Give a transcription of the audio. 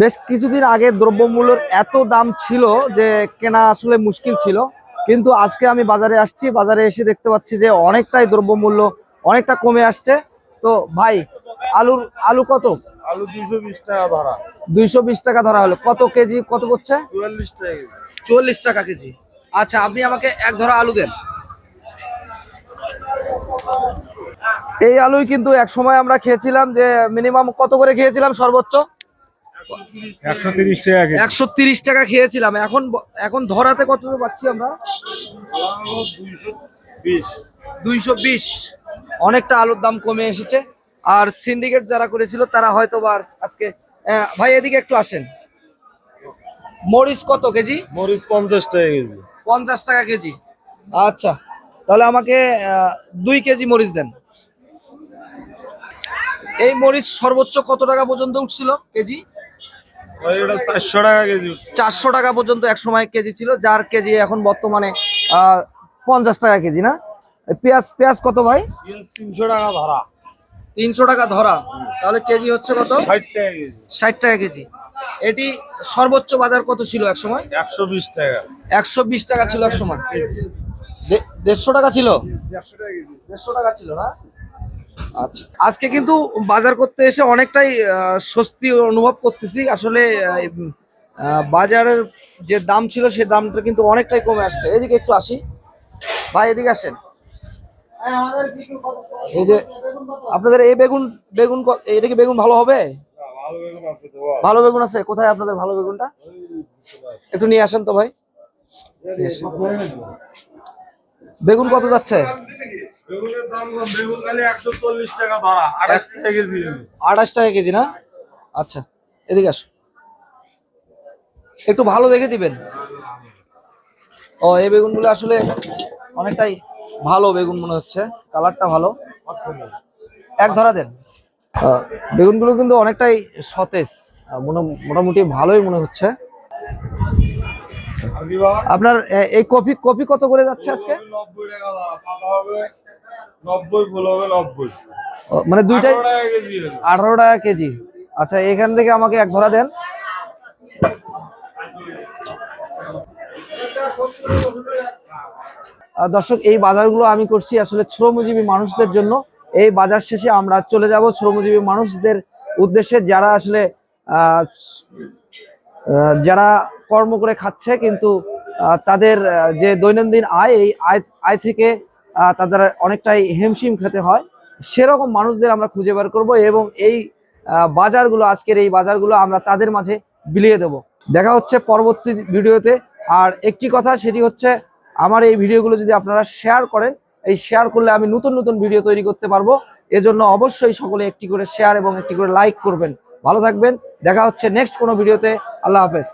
বেশ কিছুদিন আগে দ্রব্যমূল্যের এত দাম ছিল যে কেনা আসলে মুশকিল ছিল। কিন্তু আজকে আমি বাজারে আসছি বাজারে এসে দেখতে পাচ্ছি যে অনেকটাই দ্রব্যমূল্য অনেকটা কমে আসছে। তো ভাই আলুর আলু কত? আলু দুইশো বিশ টাকা ধরা। দুইশো বিশ টাকা ধরা হলো। কত কেজি কত পড়ছে? চুয়াল্লিশ টাকা কেজি। চুয়াল্লিশ টাকা কেজি। আচ্ছা আপনি আমাকে এক ধরা আলু দেন। এই আলুই কিন্তু এক সময় আমরা খেয়েছিলাম যে মিনিমাম কত করে খেয়েছিলাম সর্বোচ্চ? একশো তিরিশ টাকা খেয়েছিলাম। এখন এখন ধরাতে কত পাচ্ছি আমরা? দুইশো বিশ। দুইশো বিশ অনেকটা আলুর দাম কমে এসেছে। আর সিন্ডিকেট যারা করেছিল তারা হয়তো বা আর আজকে ভাই এদিকে একটু আসেন। মরিচ কত কেজি? মরিচ পঞ্চাশ টাকা কেজি। পঞ্চাশ টাকা কেজি। আচ্ছা তাহলে আমাকে দুই কেজি মরিচ দেন। এই মরিচ সর্বোচ্চ কত টাকা পর্যন্ত উঠছিল কেজি? চারশো টাকা কেজি। চারশো টাকা পর্যন্ত এক সময় কেজি ছিল যার কেজি এখন বর্তমানে আহ, পঞ্চাশ টাকা কেজি না? পেঁয়াজ পেঁয়াজ কত ভাই? তিনশো টাকা ধরা। তিনশো টাকা ধরা। তাহলে কেজি হচ্ছে কত? ষাট টাকা কেজি। ষাট টাকা কেজি। এটি সর্বোচ্চ বাজার কত ছিল এক সময়? একশো বিশ টাকা। একশো বিশ টাকা ছিল এক সময়। দে- দেড়শো টাকা ছিল? দেড়শো টাকা ছিল না? আচ্ছা। আজকে কিন্তু বাজার করতে এসে অনেকটাই স্বস্তি অনুভব করতেছি। আসলে বাজারের যে দাম ছিল সে দামটা কিন্তু অনেকটাই কমে আসছে। এদিকে একটু আসি। ভাই, এদিকে আসেন। এই যে, আপনাদের এই বেগুন বেগুন এটা কি বেগুন ভালো হবে? ভালো বেগুন আছে। কোথায় আপনাদের ভালো বেগুনটা? একটু নিয়ে আসেন তো ভাই। বেগুন কত যাচ্ছে? বেগুনের দাম বেগুন খালি একশো চল্লিশ টাকা ধরা আঠাশ টাকা কেজি আঠাশ টাকা কেজি না? আচ্ছা এদিকে আসো। একটু ভালো দেখে দিবেন। ও এই বেগুনগুলো আসলে অনেকটাই ভালো বেগুন মনে হচ্ছে। কালারটা ভালো। এক ধরা দেন। বেগুনগুলো কিন্তু অনেকটাই সতেজ। মোটামুটি ভালোই মনে হচ্ছে। আপনার এই কপি কপি কত করে যাচ্ছে আজকে? নব্বই হবে নব্বই। মানে দুইটাই আঠারো টাকা কেজি আচ্ছা এখান থেকে আমাকে এক ধরা দেন। দর্শক এই বাজারগুলো আমি করছি আসলে শ্রমজীবী মানুষদের জন্য। এই বাজার শেষে আমরা চলে যাব শ্রমজীবী মানুষদের উদ্দেশ্যে। যারা আসলে যারা কর্ম করে খাচ্ছে কিন্তু তাদের যে দৈনন্দিন আয় এই আয় আয় থেকে তাদের অনেকটাই হিমশিম খেতে হয়। সেরকম মানুষদের আমরা খুঁজে বের করব এবং এই বাজারগুলো, আজকের এই বাজারগুলো আমরা তাদের মাঝে বিলিয়ে দেব। দেখা হচ্ছে পরবর্তী ভিডিওতে। আর একটি কথা, সেটি হচ্ছে আমার এই ভিডিওগুলো যদি আপনারা শেয়ার করেন, এই শেয়ার করলে আমি নতুন নতুন ভিডিও তৈরি করতে পারব। এজন্য অবশ্যই সকলে একটি করে শেয়ার এবং একটি করে লাইক করবেন। ভালো থাকবেন। দেখা হচ্ছে নেক্সট কোনো ভিডিওতে। আল্লাহ হাফেজ।